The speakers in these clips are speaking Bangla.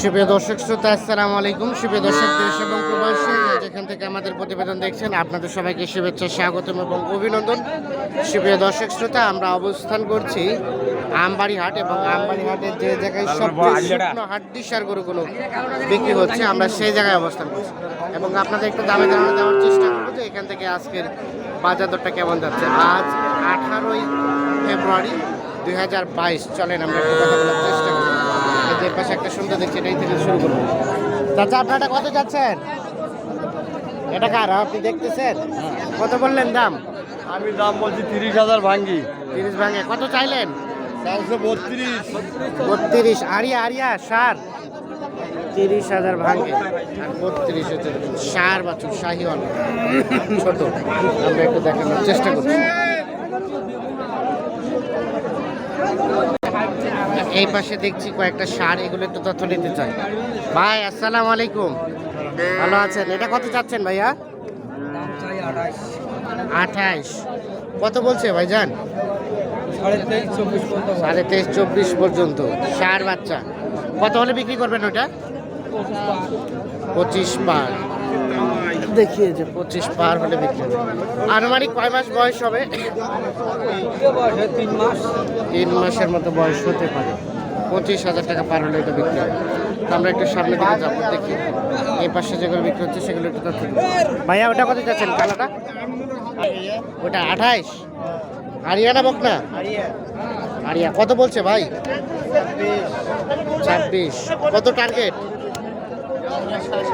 সুপ্রিয় দর্শক শ্রোতা আসসালামু আলাইকুম। সুপ্রিয় দর্শক দেশ এবং প্রবাসী যেখান থেকে আমাদের প্রতিবেদন দেখছেন আপনাদের সবাইকে শুভেচ্ছা স্বাগতম এবং অভিনন্দন। সুপ্রিয় দর্শক শ্রোতা আমরা অবস্থান করছি আমবাড়ি হাট এবং আমবাড়ি হাটের যে জায়গায় সবচেয়ে শুকনো হাড্ডি সার গরুগুলো বিক্রি হচ্ছে আমরা সেই জায়গায় অবস্থান করছি। এবং আপনাদের একটু দামে ধারণা দেওয়ার চেষ্টা করব যে এখান থেকে আজকের বাজার দরটা কেমন যাচ্ছে। আজ আঠারোই ফেব্রুয়ারি দুই হাজার বাইশ চলেন আমরা একটু কথা বলার চেষ্টা করি। যে পাশে একটা সুন্দর দেখছি এটাই থেকে শুরু করব। চাচা আপনারা কত যাচ্ছেন? এটা কার আপনি দেখতেছেন? কত বললেন দাম? আমি দাম বলছি তিরিশ হাজার ভাঙ্গি। তিরিশ ভাঙে কত চাইলেন? চারশো বত্রিশ। বত্রিশ আরিয়া আরিয়া সার? তিরিশ হাজার ভাঙে আর বত্রিশ হচ্ছে সার বাছুর শাহিওয়াল। ছোট আমরা একটু দেখানোর চেষ্টা করছি। এই পাশে দেখছি কয়েকটা সার, এগুলো একটু তথ্য নিতে চাই। ভাই, আসসালামু আলাইকুম। ভালো আছেন? এটা কত চাচ্ছেন ভাইয়া? আঠাইশ। কত বলছে ভাইজান? সাড়ে তেইশ, চব্বিশ পর্যন্ত। সার বাচ্চা। কত হলে বিক্রি করবেন ওটা পঁচিশ পার দেখিয়ে যে পঁচিশ পার হলে বিক্রি হবে। আনুমানিক কয় মাস বয়স হবে? তিন মাস তিন মাসের মতো বয়স হতে পারে। পঁচিশ হাজার টাকা পার হলে এটা বিক্রি হবে। আমরা একটু সামনে দিকে যাব, দেখি। এই পাশে যেগুলো বিক্রি হচ্ছে, সেগুলো একটু তথ্য। ভাইয়া, ওটা কত যাচ্ছেন? কালাটা ওটা আঠাইশ। হারিয়ানা বকনা? আরিয়া কত বলছে ভাই? ছাব্বিশ। কত টার্গেট সাতাশ সাড়ে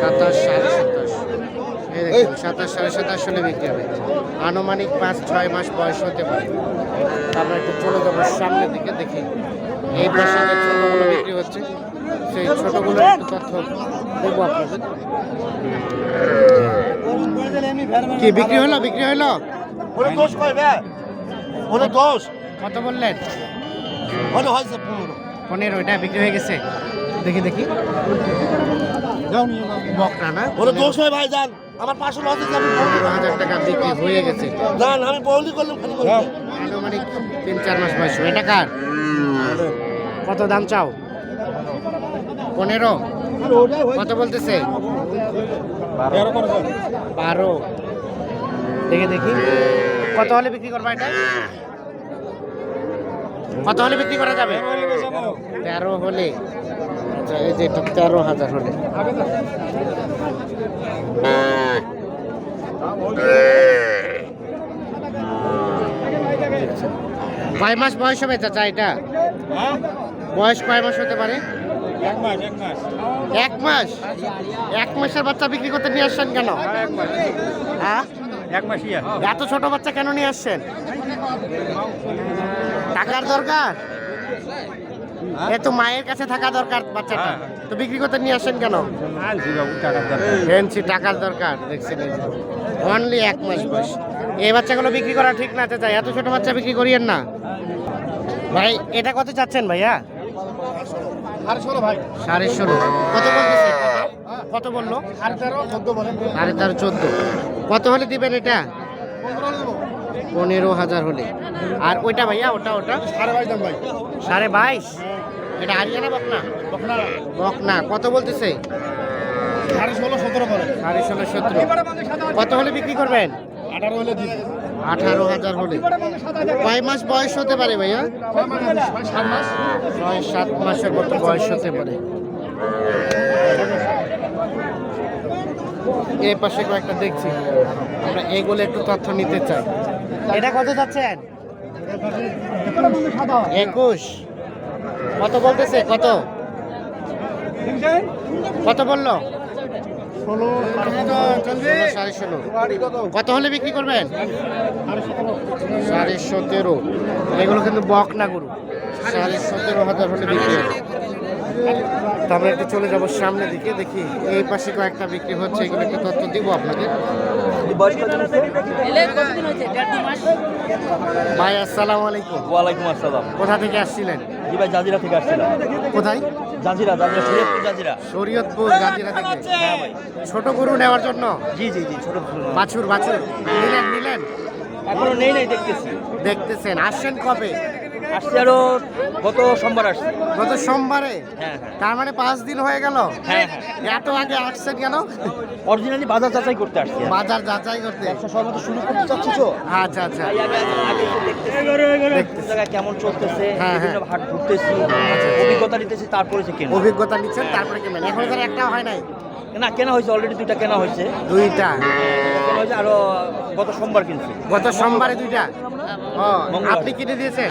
সাতাশ। এই দেখুন সাতাশ সাড়ে সাতাশ হলে বিক্রি হবে। আনুমানিক পাঁচ ছয় মাস বয়স হতে পারে। আমরা একটু চলে যাব সামনের দিকে দেখি। এই পাশে যে ছোটোগুলো বিক্রি হচ্ছে সেই ছোটোগুলো একটু তথ্য দেবো আপনাদের। কি বিক্রি হলো বিক্রি হলো? দোষ দোষ। কত বললেন? পনেরো এটা বিক্রি হয়ে গেছে। দেখি দেখি। বকরা না? ওরে দোষ হয় ভাই যান আমার পাঁচশো লস আমি পনেরো হাজার টাকা বিক্রি হয়ে গেছে। যান আমি বৌলি করলাম খালি করে আনুমানিক তিন চার মাস বয়স। এটা কার? কত দাম চাও? পনেরো? কত বলতেছে? বারো। দেখে দেখি। কত হলে বিক্রি করবা এটা? কত হলে বিক্রি করা যাবে? তেরো হলে। আচ্ছা এই যে তেরো হাজার হলে। কয় মাস বয়স হবে চাচা এটা? বয়স কয় মাস হতে পারে? এক মাস। এক মাসের বাচ্চা বিক্রি করতে নিয়ে আসছেন কেন? হ্যাঁ? এত ছোট বাচ্চা কেন নিয়ে আসছেন? টাকার দরকার? এ তো মায়ের কাছে থাকা দরকার বাচ্চাটা। তো বিক্রি করতে নিয়ে আসেন কেন? ফেন্সি টাকার দরকার দেখছেন অনলি এক মাস বয়স। এই বাচ্চাগুলো বিক্রি করা ঠিক না চাচা এত ছোট বাচ্চা বিক্রি করিয়েন না। ভাই এটা কত চাচ্ছেন ভাইয়া? সাড়ে ষোলো। কত বলতেছে? কত? কত বলল? সাড়ে তেরো চোদ্দ। কত হলে দিবেন এটা? পনেরো হাজার হলে। আর ওইটা ভাইয়া ওটা ওটা? সাড়ে বাইশ দাম ভাই। সাড়ে বাইশ? এটা হারিয়ানা বকনা? বকনা। কত বলতেছে? সাড়ে ষোলো সতেরো করে। সাড়ে ষোলো সতেরো। কত হলে বিক্রি করবেন? আঠারো হলে আঠারো হাজার হলে। কয় মাস বয়স হতে পারে ভাইয়া? ছয় সাত মাসের মতো বয়স হতে পারে। এই পাশে কয়েকটা দেখছি। আমরা এগুলো একটু তথ্য নিতে চাই। এটা কত যাচ্ছেন? একুশ। কত বলতেছে? কত? কত বলল? সাড়ে ষোলো কত হলে বিক্রি করবেন? সাড়ে সতেরো। এগুলো কিন্তু বক না গরু। সাড়ে সতেরো হাজার হলে বিক্রি হবে। তো আমরা একটু চলে যাব সামনের দিকে দেখি এই পাশে কয়েকটা বিক্রি হচ্ছে এগুলো একটু তথ্য দিব আপনাদের। ভাই আসসালামু আলাইকুম। ওয়ালাইকুম আসসালাম। কোথা থেকে আসছিলেন? জি ভাই জাজিরা থেকে আসছিলাম। কোথায়? জাজিরা জাজিরা শরীয়তপুর জাজিরা। শরীয়তপুর গাজীরা থেকে। হ্যাঁ ভাই। ছোট গরু নেওয়ার জন্য? জি জি জি ছোট ছোট বাছুর বাছুর। নিলেন নিলেন? এখনও নেই নাই দেখতেছি। দেখতেছেন। আসছেন কবে? আসছি আরও গত সোমবার আসছি। গত সোমবারে? হ্যাঁ হ্যাঁ। তার মানে পাঁচ দিন হয়ে গেল? হ্যাঁ এত আগে আসছেন কেন? অরিজিনালি বাজার যাচাই করতে আসছি। বাজার যাচাই করতে। সর্বত শুরু করতে চাচ্ছি তো। আচ্ছা আচ্ছা। কেমন চলতেছে হ্যাঁ, হ্যাঁ। হাট ঘুরতেছি অভিজ্ঞতা নিতেছি তারপরে সে কেনা। অভিজ্ঞতা নিচ্ছেন তারপরে কিনবেন এখন তার একটাও হয় নাই? না কেনা হয়েছে অলরেডি দুইটা কেনা হয়েছে। দুইটা? হয়েছে আরও গত সোমবার কিনছি। গত সোমবারে দুইটা। আপনি কিনে দিয়েছেন?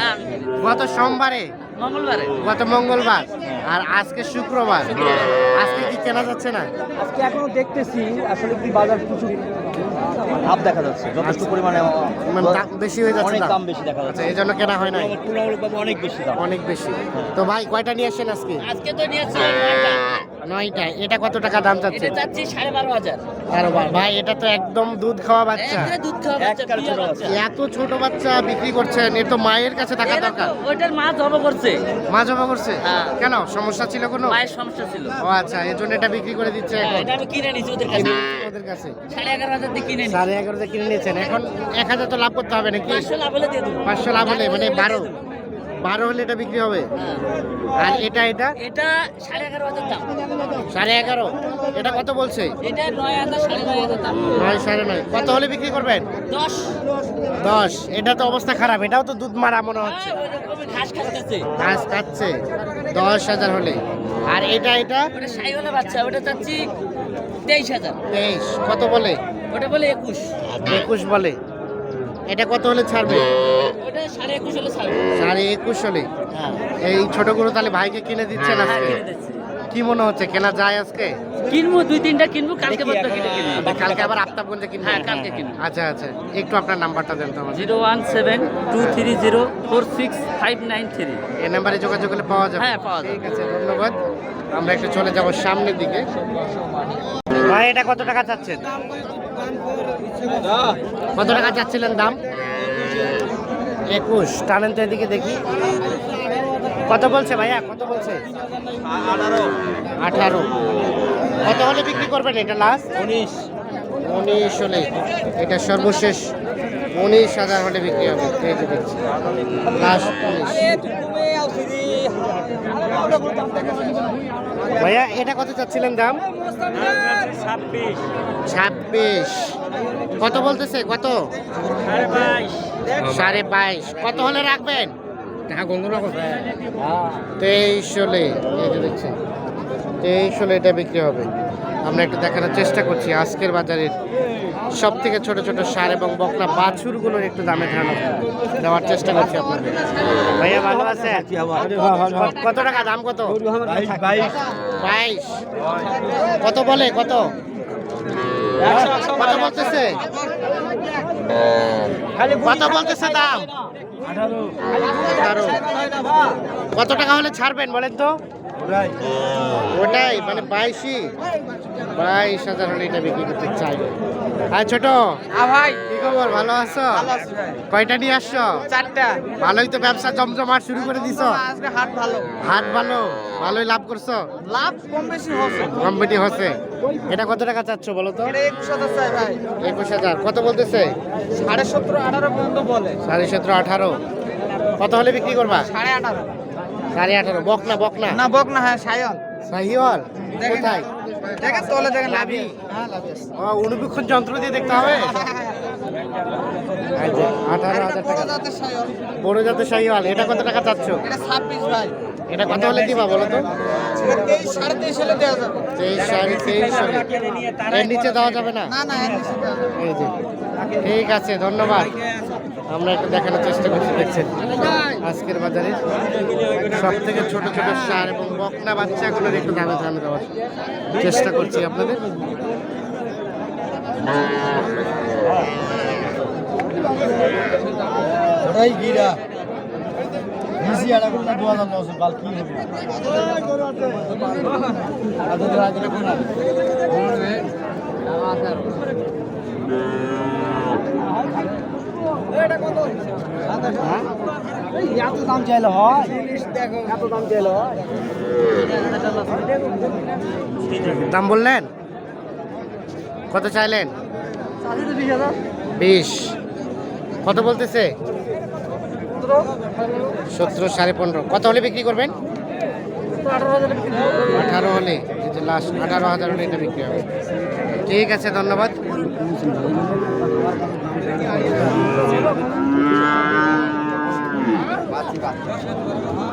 গত সোমবারে? মঙ্গলবারে? গত মঙ্গলবার। আর আজকে শুক্রবার। আজকে কি কেনা যাচ্ছে না? আজকে এখনও দেখতেছি আসলে কি বাজার প্রচুর ভাব দেখা যাচ্ছে যথেষ্ট পরিমাণে মানে বেশি হয়ে যাচ্ছে অনেক দাম? বেশি দেখা আচ্ছা যাচ্ছে। এই জন্য কেনা হয় না তুলনামূলকভাবে অনেক বেশি দাম। অনেক বেশি। তো ভাই কয়টা নিয়ে আসেন আজকে? আজকে তো নিয়েছিলাম নয়টা। নয়টা এটা কত টাকা দাম চাচ্ছে এটা চাচ্ছি সাড়ে বারো হাজার। আরে ভাই, এটা তো একদম দুধ খাওয়া বাচ্চা। দুধ খাওয়া বাচ্চা। এত ছোট বাচ্চা বিক্রি করছেন এর তো মায়ের কাছে থাকা দরকার। ওইটার মা জব করছে। মা জমা করছে? হ্যাঁ। কেন? সমস্যা ছিল কোনো? মায়ের সমস্যা ছিল। ও আচ্ছা এই জন্য এটা বিক্রি করে দিচ্ছে হ্যাঁ, এখন। এটা আমি কিনে নিয়েছি ওদের কাছে। ওদের কাছে। সাড়ে এগারো হাজার দিয়ে কিনে সাড়ে এগারোতে কিনে নিয়েছেন। এখন এক হাজার তো লাভ করতে হবে নাকি? পাঁচশো লাভ হলে দিয়ে দেবো। পাঁচশো লাভ হলে মানে বারো। বারো হলে এটা বিক্রি হবে? হ্যাঁ। আর এটা এটা? এটা সাড়ে এগারো হাজার দাম। সাড়ে এগারো? এটা কত বলছে? এটা নয় হাজার সাড়ে নয় হাজার দাম। নয় সাড়ে নয়। কত হলে বিক্রি করবেন? দশ। দশ। এটা তো অবস্থা খারাপ। এটাও তো দুধ মারা মনে হচ্ছে। হ্যাঁ, ঘাস খাচ্ছে। ঘাস খাচ্ছে। দশ হাজার হলে। আর এটা এটা? ওটা সাই হলে বাচ্চা। ওটা চাচ্ছি তেইশ হাজার। তেইশ। কত বলে? ওটা বলে একুশ। একুশ বলে। এটা কত হলে ছাড়বে? সাড়ে একুশ হলে হ্যাঁ। এই ছোটগুলো তাহলে ভাইকে কিনে দিচ্ছেন হ্যাঁ, আজকে? কি মনে হচ্ছে কেনা যায় আজকে? কিনবো দুই তিনটা কিনবো কালকে কিনবো। কালকে আবার আফতাবগঞ্জে কিনবেন হ্যাঁ কালকে কিনবো। আচ্ছা আচ্ছা। একটু আপনার নাম্বারটা দেন তো zero one seven two three zero four six five nine three. এই নাম্বারে যোগাযোগ করলে পাওয়া যাবে? হ্যাঁ, পাওয়া যাবে। ঠিক আছে ধন্যবাদ। আমরা একটু চলে যাব সামনের দিকে। ভাই এটা কত টাকা চাচ্ছেন? কত টাকা চাচ্ছিলেন দাম? একুশ। টানেন তো এদিকে দেখি। কত বলছে ভাইয়া? কত বলছে? আঠারো। কত হলে বিক্রি করবেন এটা লাস্ট উনিশ। উনিশ হলে। এটা সর্বশেষ। উনিশ হাজার হলে বিক্রি হবে। লাস্ট উনিশ। ভাইয়া, এটা কত চাচ্ছিলেন দাম? ছাব্বিশ। কত বলতেছে? কত? সাড়ে বাইশ। কত হলে রাখবেন? তেইশ হলে। যে দেখছেন, তেইশ হলে এটা বিক্রি হবে। আমরা একটু দেখানোর চেষ্টা করছি আজকের বাজারের সব থেকে ছোট ছোট সার এবং বকনা বাছুরগুলোর একটু দামে ধারণা দেওয়ার চেষ্টা করছি আপনাদের। ভাইয়া, ভালো আছে কত টাকা দাম কত? বাইশ। কত বলে? কত? কত বলতেছে? কত বলতেছে দাম? কত টাকা হলে ছাড়বেন বলেন তো? ওটাই মানে বাইশই। বাইশ হাজার হলে এটা বিক্রি করতে চাই। আর ছোট ভাই। কি খবর? ভালো আছো? কয়টা নিয়ে আসছো? চারটা। ভালোই তো ব্যবসা জমজমাট শুরু করে দিছো। হাট ভালো। হাট ভালো? ভালোই লাভ করছ? লাভ কম বেশি হবে কমিটি হচ্ছে। এটা কত টাকা চাচ্ছ বলো তো? একুশ হাজার। কত বলতেছে? সাড়ে সতেরো আঠারো পর্যন্ত বলে। সাড়ে সতেরো আঠারো। কত হলে বিক্রি করবা? সাড়ে আঠারো। সাড়ে আঠারো বক না বক না না বক না হ্যাঁ সায়ন সাহিওয়াল কোথায়? দেখেন তোলে দেখেন লাভি? হ্যাঁ লাভি অনুবীক্ষণ যন্ত্র দিয়ে দেখতে হবে? এই যে, আঠারো হাজার টাকা। বড় জাতের শাহিওয়াল এটা কত টাকা চাচ্ছ? এটা ছাব্বিশ ভাই। এটা কত হলে দিবা বলো তো? তেইশ সাড়ে তেইশ হলে এর নিচে দেওয়া যাবে না। এই যে ঠিক আছে ধন্যবাদ। আমরা একটু দেখানোর চেষ্টা করছি দেখছেন? আজকের বাজারে সব থেকে ছোট ছোট সার এবং বকনা বাচ্চাগুলোর একটু দামে দামে দেওয়ার চেষ্টা করছি আপনাদের। ওটাই গিরা কি দাম বললেন? কত চাইলেন? বিশ। কত বলতেছে? সতেরো সাড়ে পনেরো। কত হলে বিক্রি করবেন? আঠারো হলে। লাস্ট আঠারো হাজার হলে এটা বিক্রি হবে। ঠিক আছে, ধন্যবাদ। 맞지 맞지